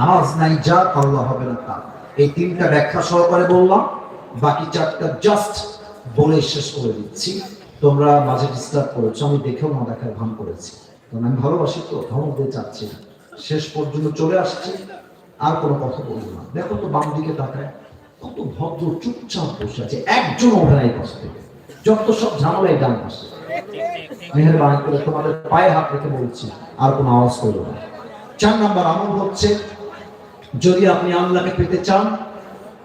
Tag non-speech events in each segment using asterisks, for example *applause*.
নামাজ নাই, যা আল্লাহ হবে না তা। এই তিনটা ব্যাখ্যা সহকারে বললাম, বাকি চারটা জাস্ট বলে শেষ করে দিচ্ছি। তোমরা মাঝে ডিস্টার্ব করেছ, আমি দেখেও না দেখার ভান করেছি। কারণ আমি ভালোবাসি তো, ধমক দিয়ে চাচ্ছি না। শেষ পর্যন্ত চলে আসছি, আর কোনো কথা বলব না। দেখো তো বাম দিকে তাকায়, কত ভদ্র চুপচাপ বসে আছে, একজন অভিনয় থেকে। যত সব ঝামেলাই ডান পাশে। মেহরবানি করে তোমাদের পায়ে হাত রেখে বলছি, আর কোনো আওয়াজ করব না। চার নাম্বার আমল হচ্ছে যদি আপনি আল্লাহকে পেতে চান,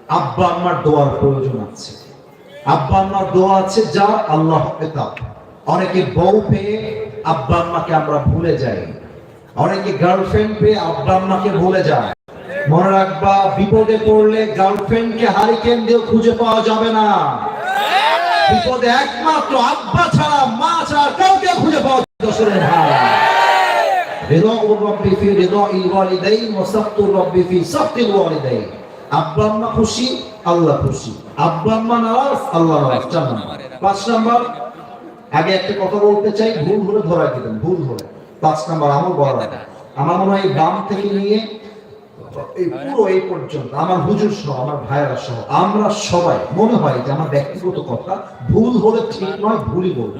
আব্বা আম্মার দোয়ার প্রয়োজন আছে। আব্বা আম্মার দোয়া আছে যা আল্লাহ পেতাম অনেকে বউ পেয়ে আব্বা আম্মাকে আমরা ভুলে যাই। অনেকে গার্লফ্রেন্ড পেয়ে আব্বা আম্মাকে ভুলে যায়। মনে রাখবা, বিপদে পড়লে গার্লফ্রেন্ডকে হারিকেন দিয়ে খুঁজে পাওয়া যাবে না। বিপদে একমাত্র আব্বা ছাড়া, মা ছাড়া কাউকে খুঁজে পাওয়া দশরের রেদাউর রব্বি ফি ওয়ালিদাইন ওয়া রব্বি ফি ওয়ালিদাইন আব্বা আম্মা খুশি আল্লাহ খুশি আব্বা আম্মা নারাজ আল্লাহ নারাজ চার পাঁচ নাম্বার আগে একটা কথা বলতে চাই ভুল হলে ধরা দিবেন ভুল হলে। পাঁচ আমার আমার মনে হয় গ্রাম থেকে নিয়ে এই পুরো এই পর্যন্ত আমার হুজুর সহ আমার ভাইয়েরা সহ আমরা সবাই মনে হয় যে আমার ব্যক্তিগত কথা ভুল হলে ঠিক নয় ভুলই বলব।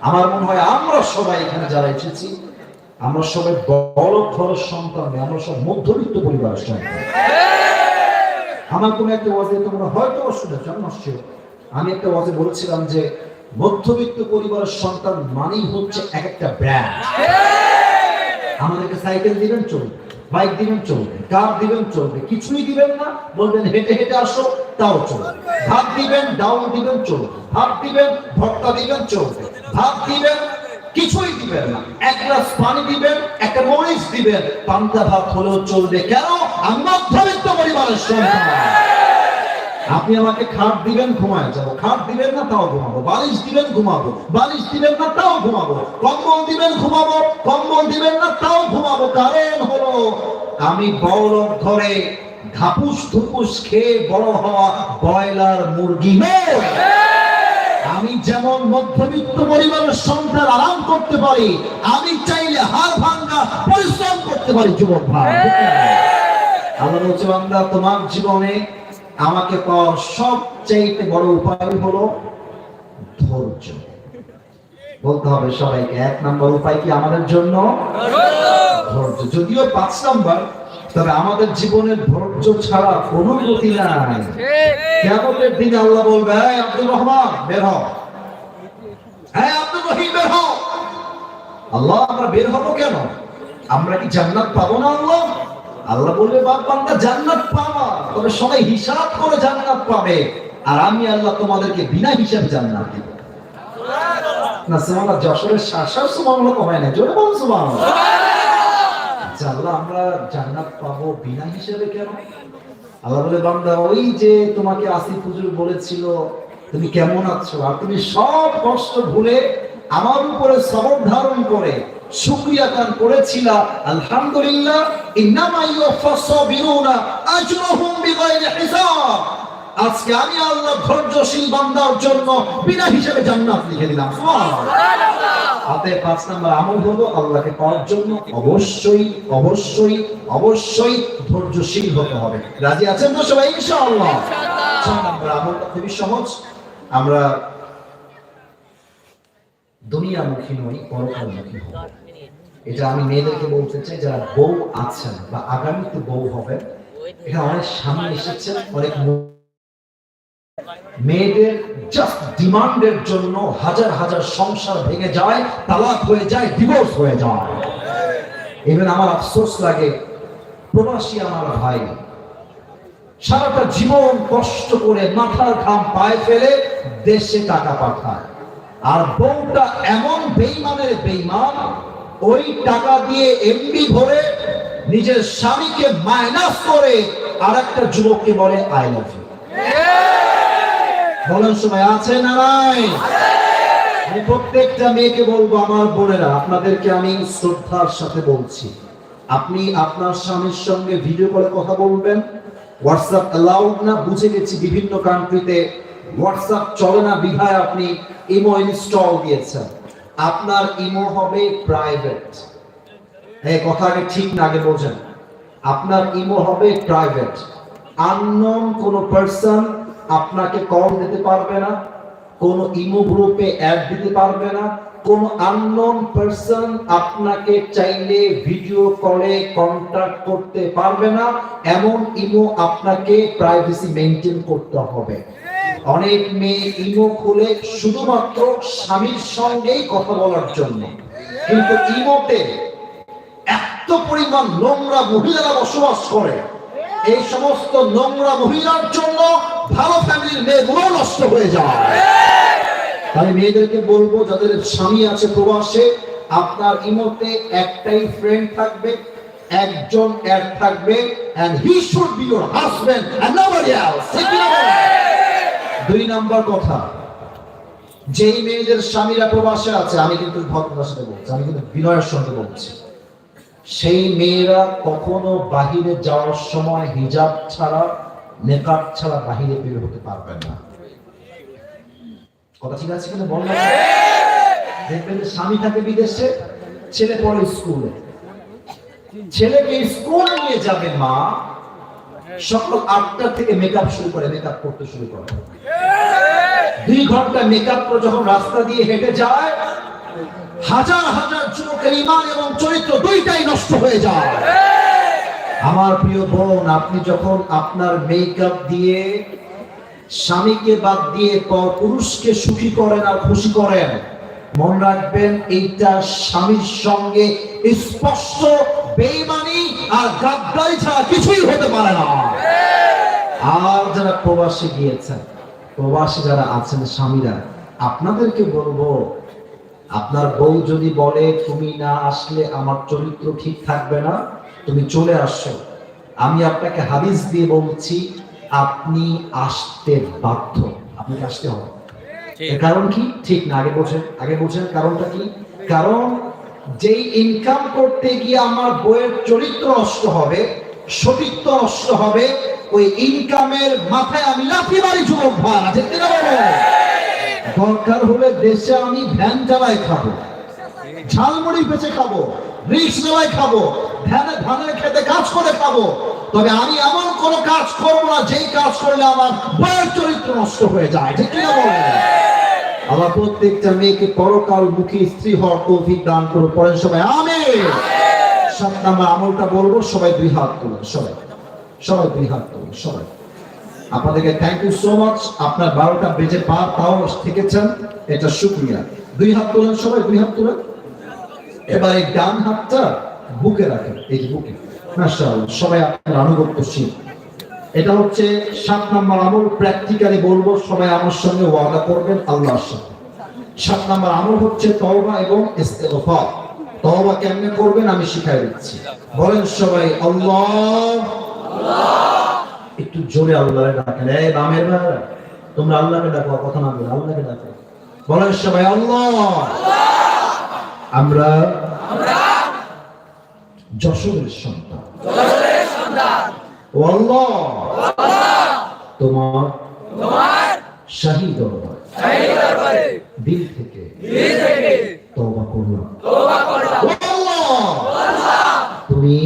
আমার মনে হয় আমরা সবাই এখানে যারা এসেছি আমরা সবাই বড় ঘরের সন্তান, আমরা সব মধ্যবিত্ত পরিবারের সন্তান। আমার কোন একটা ওয়াজে তোমরা হয়তো শুনেছ আমি নিশ্চয় আমি একটা ওয়াজে বলেছিলাম যে, মধ্যবিত্ত পরিবারের সন্তান মানেই হচ্ছে এক একটা ব্র্যান্ড আমাদেরকে সাইকেল দিবেন, চলবে। বাইক দিবেন, চলবে। কার দিবেন, চলবে। কিছুই দিবেন না, বলবেন হেঁটে হেঁটে আসো, তাও চলবে। ভাত দিবেন ডাউন দিবেন, চলবে। ভাত দিবেন, ভর্তা দিবেন, চলবে। ভাত দিবেন কিছুই দিবেন না। এক গ্লাস পানি দিবেন, একটা মরিচ দিবেন, পান্তা ভাত হলেও চলবে। কেন? মধ্যবিত্ত পরিবারের সন্তান। আপনি আমাকে খাট দিবেন, ঘুমায় যাব। খাট দিবেন না, তাও ঘুমাবো। বালিশ দিবেন, ঘুমাবো। বালিশ দিবেন না, তাও ঘুমাবো। কম্বল দিবেন, ঘুমাবো। কম্বল দিবেন না, তাও ঘুমাবো। কারণ হলো, আমি বড় ঘরে ঘাপুস ধুপুস খেয়ে বড় হওয়া ব্রয়লার মুরগি নয় আমি যেমন মধ্যবিত্ত পরিবারের সন্তান আরাম করতে পারি, আমি চাইলে হাড় ভাঙ্গা পরিশ্রম করতে পারি, যুবক ভাই। আল্লাহ বলছে বান্দা, তোমার জীবনে আমাকে পাওয়ার সবচাইতে বড় উপায় হলো ধৈর্য। বলতে হবে সবাইকে, এক নম্বর উপায় কি আমাদের জন্য? ধৈর্য। যদিও পাঁচ নম্বর তবে আমাদের জীবনের ধৈর্য ছাড়া কোনো গতি নাই। কেমতের দিনে আল্লাহ বলবে হ্যাঁ আব্দুর রহমান, বের হ্যাঁ আব্দুর রহিম, বের আল্লাহ, আমরা বের হব কেন? আমরা কি জান্নাত পাবো না আল্লাহ? আল্লাহ বলবে বাপ বান্দা জান্নাত পাবা, তবে সবাই হিসাব করে জান্নাত পাবে, আর আমি আল্লাহ তোমাদেরকে বিনা হিসাবে জান্নাত দিব। না যশোরের না? জোরে বল আচ্ছা, আল্লাহ আমরা জান্নাত পাবো বিনা কেন? আল্লাহ বলে বান্দা ওই যে তোমাকে বলেছিল তুমি কেমন আছো? আর তুমি সব কষ্ট ভুলে আমার উপরে সবর ধারণ করে শুকরিয়া করেছিলা। আলহামদুলিল্লাহ ইন্নামা ইউফাস সাবিরুনা আজরুহুম বিগাইরি হিসাব। আজকে আমি আল্লাহ ধৈর্যশীল বান্দার জন্য বিনা হিসাবে জান্নাত লিখে দিলাম। অতএব পাঁচ নম্বর আমল হলো আল্লাহকে পাওয়ার জন্য অবশ্যই অবশ্যই অবশ্যই ধৈর্যশীল হতে হবে। রাজি আছেন তো সবাই? ইনশাআল্লাহ। ছয় নম্বর আমলটা খুবই সহজ। আমরা দুনিয়ামুখী নই পরকালমুখী হব। এটা আমি মেয়েদেরকে বলতে চাই যারা বউ আছেন বা আগামীতে বউ হবেন এখানে অনেক সামনে এসেছেন অনেক মেয়েদের জাস্ট ডিমান্ডের জন্য হাজার হাজার সংসার ভেঙে যায়, তালাক হয়ে যায় ডিভোর্স হয়ে যায়। এবার আমার আফসোস লাগে, প্রবাসী আমার ভাই, সারাটা জীবন কষ্ট করে মাথার ঘাম পায়ে ফেলে দেশে টাকা পাঠায়। আর বউটা এমন বেইমানের বেইমান, ওই টাকা দিয়ে এমবি ভরে নিজের স্বামীকে মাইনাস করে আর একটা যুবককে বলে আই লাভ ইউ বলার সময় আছে না নাই? আমি প্রত্যেকটা মেয়েকে বলব, আমার বোনেরা, আপনাদেরকে আমি শ্রদ্ধার সাথে বলছি। আপনি আপনার স্বামীর সঙ্গে ভিডিও কলে কথা বলবেন হোয়াটসঅ্যাপ অ্যালাউড না, বুঝে গেছি বিভিন্ন কান্ট্রিতে হোয়াটসঅ্যাপ চলে না বিধায় আপনি ইমো ইনস্টল দিয়েছেন। আপনার ইমো হবে প্রাইভেট এই কথা আগে ঠিক না, আগে বোঝেন। আপনার ইমো হবে প্রাইভেট আননোন কোনো পার্সন আপনাকে কল দিতে পারবে না, কোন ইমো গ্রুপে অ্যাড দিতে পারবে না, কোন আননোন পার্সন আপনাকে চাইলে ভিডিও কলে কন্টাক্ট করতে পারবে না, এমন ইমো আপনাকে প্রাইভেসি মেনটেন করতে হবে। অনেক মেয়ে ইমো খুলে শুধুমাত্র স্বামীর সঙ্গেই কথা বলার জন্য। কিন্তু ইমোতে এত পরিমাণ নোংরা মহিলারা বসবাস করে। এই সমস্ত নোংরা মহিলার জন্য ভালো ফ্যামিলির মেয়েগুলো নষ্ট হয়ে যায়। তাই মেয়েদেরকে বলব, যাদের স্বামী আছে প্রবাসে, আপনার ইমোতে একটাই ফ্রেন্ড থাকবে, একজন অ্যাড থাকবে, and he should be your husband and nobody else? দুই নাম্বার কথা, যেই মেয়েদের স্বামীরা প্রবাসে আছে, আমি কিন্তু ভদ্রতার সাথে বলছি, আমি কিন্তু বিনয়ের সঙ্গে বলছি। সেই মেয়েরা কখনো বাহিরে যাওয়ার সময় হিজাব ছাড়া নেকাব ছাড়া বাহিরে বের হতে পারবেন না। কথা ঠিক আছে কিনা বল না? দেখবেন স্বামী থাকে বিদেশে, ছেলে পড়ে স্কুলে। ছেলেকে স্কুল নিয়ে যাবে মা, সকাল আটটা থেকে মেকআপ শুরু করে মেকআপ করতে শুরু করে। দুই ঘণ্টা মেকআপ করে যখন রাস্তা দিয়ে হেঁটে যায়, হাজার হাজার যুবকের ইমান এবং চরিত্র দুইটাই নষ্ট হয়ে যায়। আমার প্রিয় বোন, আপনি যখন আপনার মেকআপ দিয়ে স্বামীকে বাদ দিয়ে পর পুরুষকে সুখী করেন আর খুশি করেন, মন রাখবেন এইটা স্বামীর সঙ্গে স্পষ্ট বেইমানি আর গাদ্দারি ছাড়া কিছুই হতে পারে না। আর যারা প্রবাসে গিয়েছেন, প্রবাসে যারা আছেন স্বামীরা, আপনাদেরকে বলব, আপনার বউ যদি বলে, তুমি না আসলে আমার চরিত্র ঠিক থাকবে না তুমি চলে আসো। আমি আপনাকে হাদিস দিয়ে বলছি আপনি আসতে বাধ্য। আপনাকে আসতে হবে। কারণ কি? ঠিক না আগে বোঝেন আগে বোঝেন কারণটা কি? কারণ যেই ইনকাম করতে গিয়ে আমার বইয়ের চরিত্র নষ্ট হবে সতীত্ব নষ্ট হবে ওই ইনকামের মাথায় আমি লাফি মারি যুবক কিনা দরকার হলে দেশে আমি ভ্যান চালাই খাব। ঝালমুড়ি বেঁচে খাব, রিক্স চালাই খাব, ধ্যানে ধানের খেতে কাজ করে খাব। তবে আমি এমন কোন কাজ করব না, যেই কাজ করলে আমার বয়ের চরিত্র নষ্ট হয়ে যায়। ঠিক কিনা বলেন? আমার প্রত্যেকটা মেয়েকে পরকাল মুখী স্ত্রী হওয়ার তৌফিক দান করো পরেন সবাই আমি সাত নাম্বার আমলটা বলব, সবাই দুই হাত তুলেন, সবাই। সবাই দুই হাত তুলেন, সবাই। আপনাদেরকে থ্যাংক ইউ সো মাচ আপনার বারোটা বেজে পা তাও থেকেছেন, এটা শুক্রিয়া। দুই হাত তোলেন, সবাই দুই হাত তোলেন। এবার এই ডান হাতটা বুকে রাখেন, এই যে বুকে। সবাই আপনার আনুগত্যশীল। এটা হচ্ছে সাত নাম্বার আমল প্র্যাকটিক্যালি বলব, সবাই আমার সঙ্গে ওয়াদা করবেন, আল্লাহর সাথে। সাত নাম্বার আমল হচ্ছে তওবা এবং ইস্তেগফার। তওবা কেমনে করবেন আমি শিখাই দিচ্ছি। বলেন সবাই, আল্লাহ। একটু জোরে আল্লাহরে ডাকেন। এই বামের ভাইরা তোমরা আল্লাহকে ডাকো কথা না বলে আল্লাহকে ডাকো। বলেন সবাই, আল্লাহ। আমরা যশোরের সন্তান। ও আল্লাহ তোমার শাহী দরবার দিল থেকে তওবা করলাম। তুমি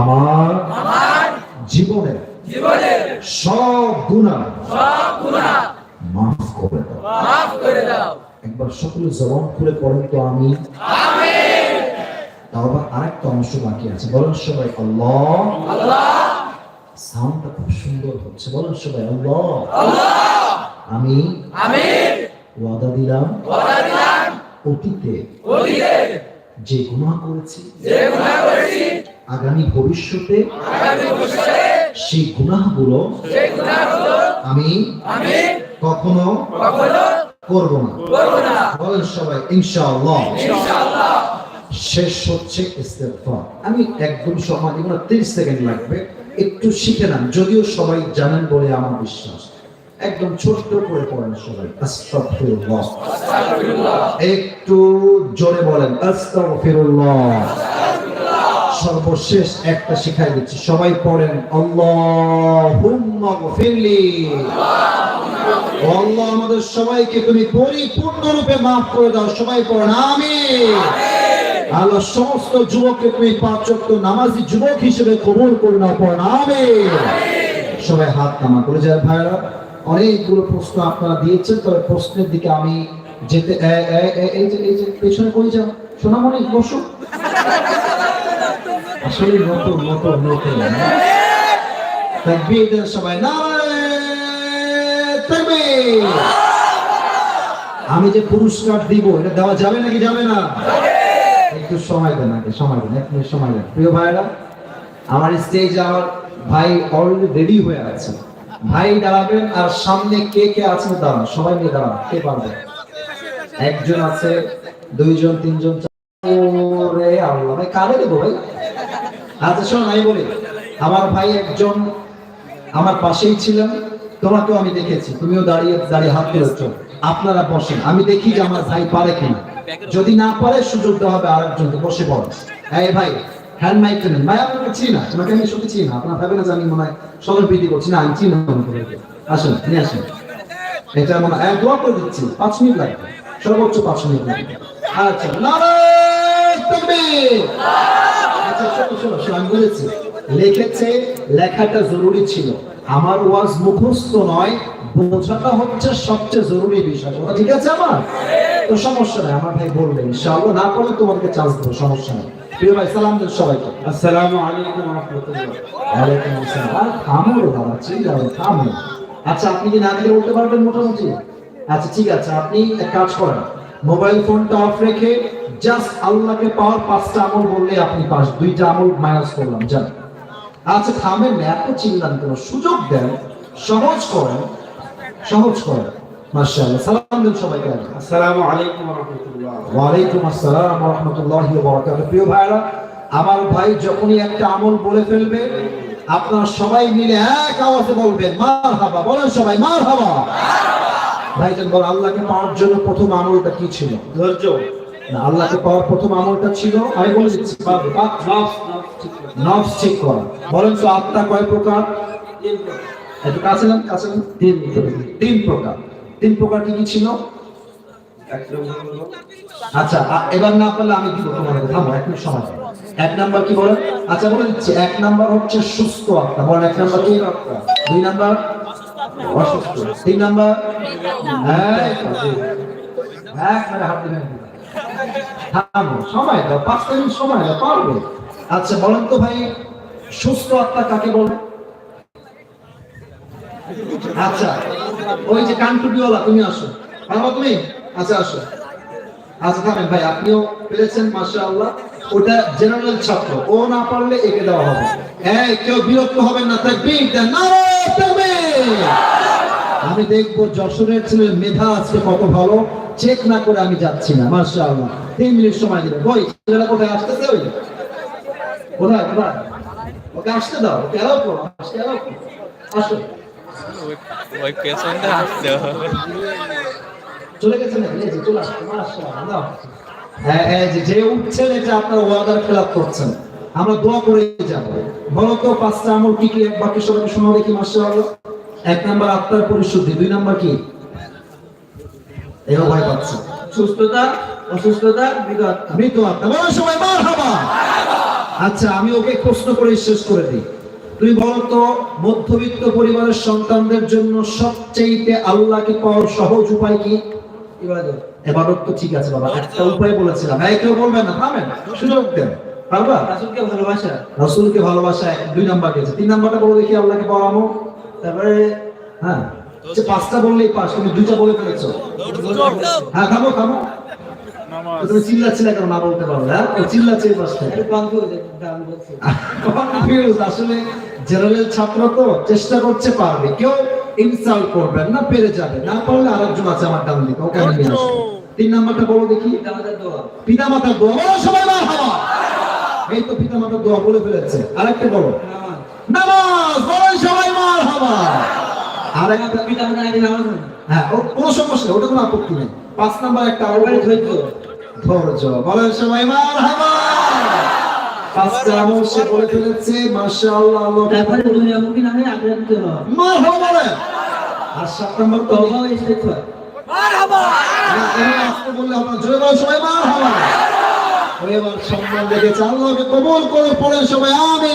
আমার জীবনের সব গুনাহ মাফ করে দাও। একবার সকলে জবান খুলে পড়েন তো আমি তাও আবার আরেকটা অংশ বাকি আছে। বলেন সবাই, আল্লাহ। সাউন্ডটা খুব সুন্দর হচ্ছে। বলেন সবাই, আল্লাহ। আমি ওয়াদা দিলাম। অতীতে যে গুনাহ করেছি, আগামী ভবিষ্যতে সেই গুনাহগুলো আমি কখনো করব না। বলেন সবাই ইনশাআল্লাহ। শেষ হচ্ছে ইস্তেগফার। আমি একদম সময় দিব না 30 সেকেন্ড লাগবে। একটু শিখে নেন যদিও সবাই জানেন বলে আমার বিশ্বাস। একদম ছোট্ট করে পড়েন সবাই আস্তাগফিরুল্লাহ। একটু জোরে বলেন আস্তাগফিরুল্লাহ। সর্বশেষ একটা শিখাই দিচ্ছি সবাই পড়েন আল্লাহুম্মা গফিরলি। ও আল্লাহ, আমাদের সবাইকে তুমি পরিপূর্ণরূপে মাফ করে দাও। সবাই পড়েন, আমিন। আল্লাহ, সমস্ত যুবককে তুমি পাঁচ ওয়াক্ত নামাজি যুবক হিসেবে কবুল করুন পড়েন, আমিন। সবাই হাত নামা করে যায় ভাইরা অনেকগুলো প্রশ্ন আপনারা দিয়েছেন, তবে প্রশ্নের দিকে আমি যেতে এই যে এই যে পেছনে কই যাও। সোনামণি, বসো। আসলে নতুন নতুন নতুন। সবাই। তাকবীর আমি যে পুরস্কার দিব, এটা দেওয়া যাবে নাকি যাবে না? একটু সময় দেন আগে, সময় দেন, এক মিনিট সময় দেন। প্রিয় ভাইরা আমার স্টেজে আমার ভাই অলরেডি রেডি হয়ে আছে। ভাই দাঁড়াবেন আর সামনে কে কে আছে দাঁড়ান, সবাই নিয়ে দাঁড়ান, কে পারবে? একজন আছে, দুইজন, তিনজন ওরে আল্লাহ, ভাই কারে দেবো ভাই? আচ্ছা শোন, আমি বলি, আমার ভাই একজন আমার পাশেই ছিলেন। তোমাকেও আমি দেখেছি, তুমিও দাঁড়িয়ে দাঁড়িয়ে হাত তুলেছ। আপনারা বসেন, আমি দেখি যে আমার ভাই পারে কিনা। যদি না পারে, সুযোগ দেওয়া হবে আরেকজনকে, বসে পড়ো। এই ভাই, হ্যান্ড মাইক ভাই, আপনাকে চিনি না? তোমাকে আমি চিনি না, আপনার মনে হয় সদর করছি। না, আমি চিনি না আসেন, নিয়ে আসেন। এটা মনে হয় দোয়া করে দিচ্ছি, পাঁচ মিনিট লাগবে। সর্বোচ্চ পাঁচ মিনিট লাগবে। আচ্ছা আচ্ছা শোনো শোনো, আমি বলেছি, লিখেছে, লেখাটা জরুরি ছিল। আমার ওয়াজ মুখস্থ নয় বোঝাটা হচ্ছে সবচেয়ে জরুরি বিষয়। কথা ঠিক আছে আমার? তো সমস্যা নাই আমার ভাই বলবে ইনশাআল্লাহ। না করলে তোমাকে চান্স দেবো সমস্যা নেই। প্রিয় ভাই সালাম দেন সবাইকে। আসসালামু আলাইকুম ওয়া রাহমাতুল্লাহ। ওয়ালাইকুম আসসালাম। থামো বাবা আচ্ছা আপনি কি না দিলে বলতে পারবেন মোটামুটি? আচ্ছা ঠিক আছে আপনি এক কাজ করেন। মোবাইল ফোনটা অফ রেখে জাস্ট আল্লাহকে পাওয়ার পাঁচটা আমল বললে আপনি পাস দুইটা আমল মাইনাস করলাম জান আচ্ছা না, এত চিল্লান কেন সুযোগ দেন সহজ করেন সহজ করেন। মাশাআল্লাহ সালাম দেন সবাইকে। আসসালামু আলাইকুম ওয়া রাহমাতুল্লাহ ওয়ালাইকুম আসসালাম ওয়া রাহমাতুল্লাহি ওয়া বারাকাতুহু প্রিয় ভাইরা আমার ভাই যখনই একটা আমল বলে ফেলবে আপনারা সবাই মিলে এক আওয়াজে বলবেন মারহাবা। বলেন সবাই মারহাবা। ভাইজান বল আল্লাহকে পাওয়ার জন্য প্রথম আমলটা কি ছিল? ধৈর্য। না, আল্লাহকে পাওয়ার প্রথম আমলটা ছিল, আমি বলে দিচ্ছি নফস ঠিক করে। বলেন তো আত্মা কয় প্রকার? একটু কাছে নেন কাছে তিন তিন প্রকার। তিন প্রকার কি কি ছিল? আচ্ছা এবার না পারলে আমি দিব তোমাকে থামো এক মিনিট সময় এক নাম্বার কি বলেন? আচ্ছা বলে দিচ্ছি, এক নাম্বার হচ্ছে সুস্থ আত্মা। বলেন, এক নাম্বার কি? দুই নাম্বার? অসুস্থ। তিন নাম্বার? হ্যাঁ মানে হাত দিবেন। থামো, সময় দাও সময় দাও, পারবে। আচ্ছা বলেন তো ভাই, সুস্থ আত্মা কাকে বলে? আচ্ছা ওই যে তুমি আসো। তুমি? আচ্ছা আসো। আচ্ছা থামেন ভাই, আপনিও পেরেছেন মাসা আল্লাহ ওটা জেনারেল ছাত্র, ও না পারলে একে দেওয়া হবে। হ্যাঁ কেউ বিরক্ত হবেন না তাই দেন। আমি দেখব যশোরের ছেলের মেধা আজকে কত ভালো। চেক না করে আমি যাচ্ছি না আল্লাহ তিন মিনিট সময় দিবেন ওই ছেলেরা কোথায় আসতেছে ওই? কোথায় কোথায়? ওকে আসতে দাও ওকে অ্যালাউ করো আসো। ওই পেছনটা আসতে চলে গেছে নাকি এই যে চলে আসছে মাশাআল্লাহ নাও। হ্যাঁ হ্যাঁ যে যে উঠছেন এটা আপনার ওয়াদার খেলাপ করছেন। আমরা দোয়া করে যাব। বলো তো পাঁচটা আমল কি কি? এক বাক্যে সবাইকে শোনাও দেখি এক নাম্বার আত্মার পরিশুদ্ধি দুই নাম্বার কি? এও ভয় পাচ্ছে। সুস্থতা অসুস্থতা মৃত আত্মা। বলো সবাই মারহাবা। আচ্ছা আমি ওকে প্রশ্ন করে শেষ করে দিই। তুমি বলো তো মধ্যবিত্ত পরিবারের সন্তানদের জন্য সবচেয়ে আল্লাহকে পাওয়ার সহজ উপায় কি? এবাদত তো ঠিক আছে বাবা। একটা উপায় বলেছিলাম। হ্যাঁ কেউ বলবেন না থামেন। সুযোগ দেন। পারবা? রাসূলকে ভালোবাসা। রসুলকে ভালোবাসা দুই নাম্বার গেছে। তিন নাম্বারটা বলে দেখি আল্লাহকে পাওয়া আমল তারপরে হ্যাঁ। যে পাঁচটা বললেই পাস তুমি দুইটা বলে ফেলেছো। হ্যাঁ থামো থামো। তুমি চিল্লাচ্ছিলে কেন না বলতে পারলে হ্যাঁ? চিল্লাচ্ছে আসলে জেনারেল ছাত্র তো চেষ্টা করছে পারবে। কেউ ইনসাল্ট করবেন না পেরে যাবে না পারলে আরেকজন আছে আমার ডান দিকে ওকে আমি নিয়ে আসব তিন নাম্বারটা বলো দেখি। পিতা মাতার দোয়া বলো সবাই মার হাওয়া। এই তো পিতা মাতার দোয়া বলে ফেলেছে। আরেকটা বলো। নামাজ। নামাজ বলেন সবাই মার হাওয়া। আরেকটা পিতা মাতা আগে নামাজ হ্যাঁ ও কোনো সমস্যা ওটা কোনো আপত্তি নেই। পাঁচ নাম্বার একটা আরও ধৈর্য ধৈর্য। বলেন সবাই মার হাওয়া পাঁচটা আমল সে বলে ফেলেছে মাশাআল্লাহ আল্লাহ হয়ে বলেন আর সাত নাম্বার তওবা না, বললে। জোরে সবাই মার হাওয়া এবার সম্মান দেখেছে। আল্লাহকে কবল করে পড়েন সবাই আমি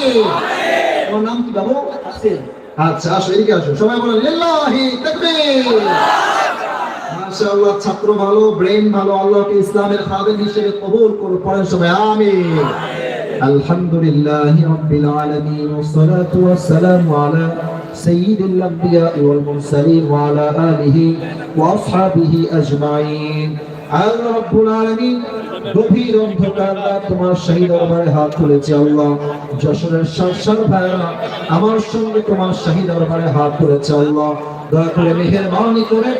ওর নাম কি বাবু? আসেন আচ্ছা আসো, এদিকে আসো। সবাই বলেন লিল্লাহি ছাত্র ভালো ব্রেন ভালো, আল্লাহকে ইসলামের খাদেম হিসেবে কবুল করে পড়েন সবাই, আমিন। আলহামদুলিল্লাহি রাব্বিল আলামিন সাইয়্যিদিল আম্বিয়া'i ওয়াল মুরসালিন, ওয়া আলা আলিহি ওয়া আসহাবিহি আজমাইন। আল্লাহ রাব্বুল আলামিন গভীর অন্ধকার তোমার শহীদ দরবারে হাত তুলেছে আল্লাহ। যশোরের সার ভাইরা আমার সঙ্গে তোমার শহীদ দরবারে হাত তুলেছে আল্লাহ। দয়া করে মেহেরবানি করে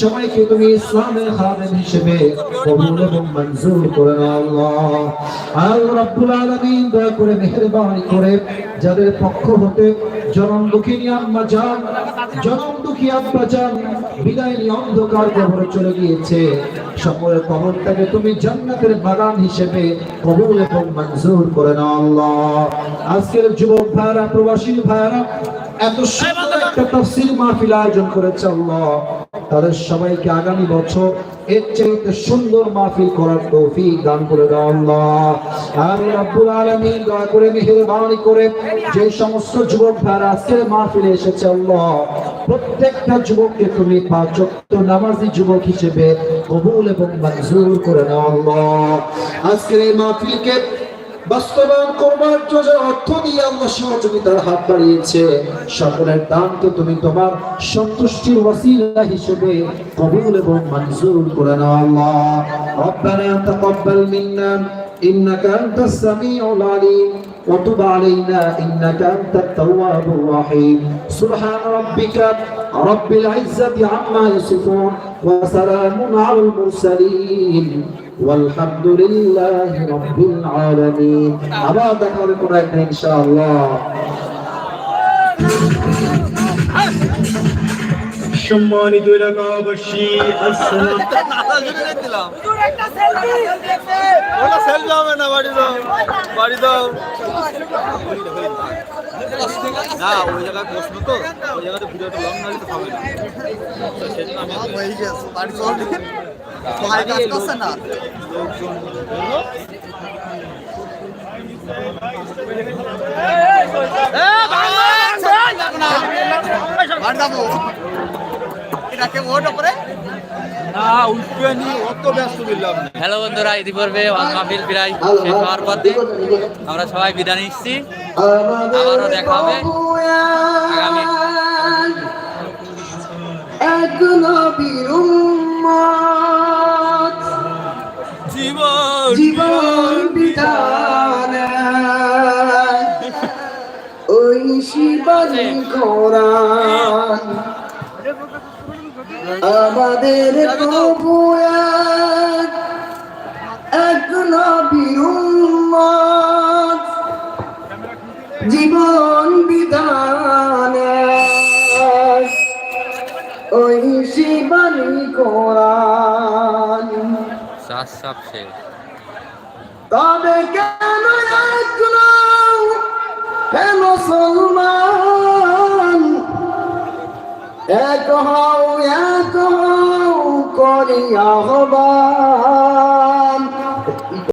সবাইকে তুমি ইসলামের খাদেম হিসেবে কবুল এবং মঞ্জুর করে নাও আল্লাহ। আল্লাহ রাব্বুল আলামিন দয়া করে মেহেরবানি করে যাদের পক্ষ হতে জনম দুঃখিনী আম্মা যান জনম দুঃখী আব্বা যান বিদায় অন্ধকার কবরে চলে গিয়েছে। সকলের কবরটাকে তুমি জান্নাতের বাগান হিসেবে কবুল এবং মঞ্জুর করে নাও আল্লাহ। আজকের যুবক ভাইরা প্রবাসী ভাইরা এত সুন্দর একটা তাফসীর মাহফিল আয়োজন করেছে আল্লাহ। তাদের সবাইকে আগামী বছর এর চাইতে সুন্দর মাহফিল করার তৌফিক দান করে দাও আমি করে করে যে সমস্ত যুবক ভাইরা আজকের মাহফিলে এসেছে আল্লাহ, প্রত্যেকটা যুবককে তুমি পাঁচ নামাজি যুবক হিসেবে কবুল এবং মঞ্জুর করে আল্লাহ। আজকের এই মাহফিলকে বাস্তবায়ন করবার জন্য অর্থ দিয়ে আল্লাহ সহযোগিতার হাত বাড়িয়েছে সকলের দানকে তুমি তোমার সন্তুষ্টির ওসিলা হিসেবে কবুল এবং মঞ্জুর করে নাও আল্লাহ ربنا تقبل منا إنك أنت السميع العليم وتب علينا إنك أنت التواب الرحيم سبحان ربك رب العزة عما يصفون وسلام على المرسلين আলহামদুলিল্লাহ রাব্বিল আলামিন। আবার দেখা হবে কোনো একদিন ইনশাআল্লাহ। সম্মানিত এলাকাবাসী আসসালাম। সেলফি হবে না বাড়ি দাও বাড়ি দাও না ওই জায়গায় প্রশ্ন তো ওই জায়গাতে ভিডিওটা লং না দিতে হবে না সেজন্য আমি দিলাম না হ্যালো বন্ধুরা ইতিপূর্বে মাহফিল প্রায় শেষ হওয়ার পথে আমরা সবাই বিদায় নিচ্ছি। আবারও দেখা হবে আগামী এক নবীর উম্মত। জীবন জীবন বিধানে। *laughs* ওই শিবানী কোরআন। আমাদের প্রভু এক, এক নবীর উম্মত। জীবন বিধানে ওই শিবানী কোরআন। চাষ সব শেষ তবে কেন একলো হে মুসলমান? এক হও এক হও করি আহ্বান